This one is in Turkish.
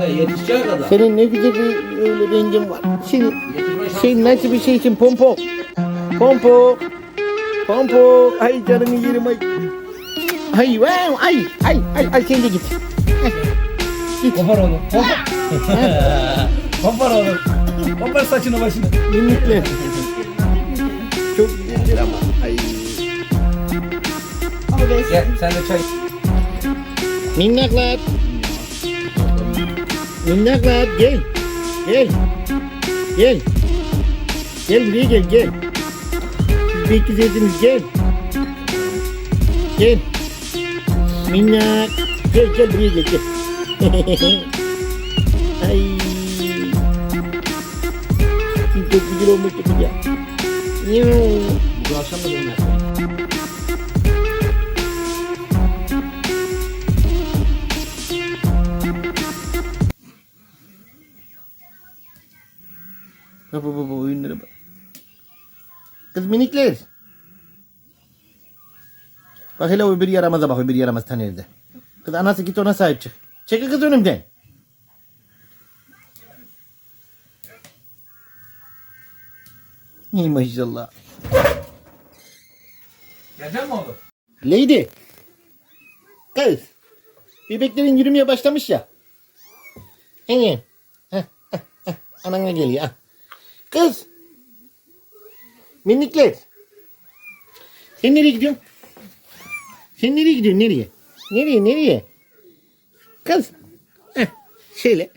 Yetişeceği kadar. Senin ne güzel bir öyle rengin var. Senin, senin nasıl bir şeysin pompon? Pompon. Pompon. Ay canını yerim ay. Ay wow, ay ay ay ay sen de git. Kopar onu. Kopar. Kopar onu. Kopar saçını başını. Minikler. Çok güzeldir ama. Ay. Gel sen de çay. Minnaklar. Minnaklar gel. Gel. Gel. Gel buraya gel gel. Siz pek güzelsiniz gel. Gel. Minnak. Gel gel buraya gel gel. Ay. Çok güzel olmuşsunuz ya. Bu akşam da benim yapayım. Bak bak, oyunlara bak. Kız minikler. Bak hele öbür yaramaza bak öbür yaramaz ta nerede. Kız anası git ona sahip çık. Çekil kız önümden. İyi maşallah. Gelecek mi oğlum? Lady. Kız. Bebeklerin yürümeye başlamış ya. Hani. Anana geliyor. ha. Kız. Minikler. Sen nereye gidiyorsun? Sen nereye gidiyorsun? Nereye? Nereye? Nereye? Kız. Heh, şöyle.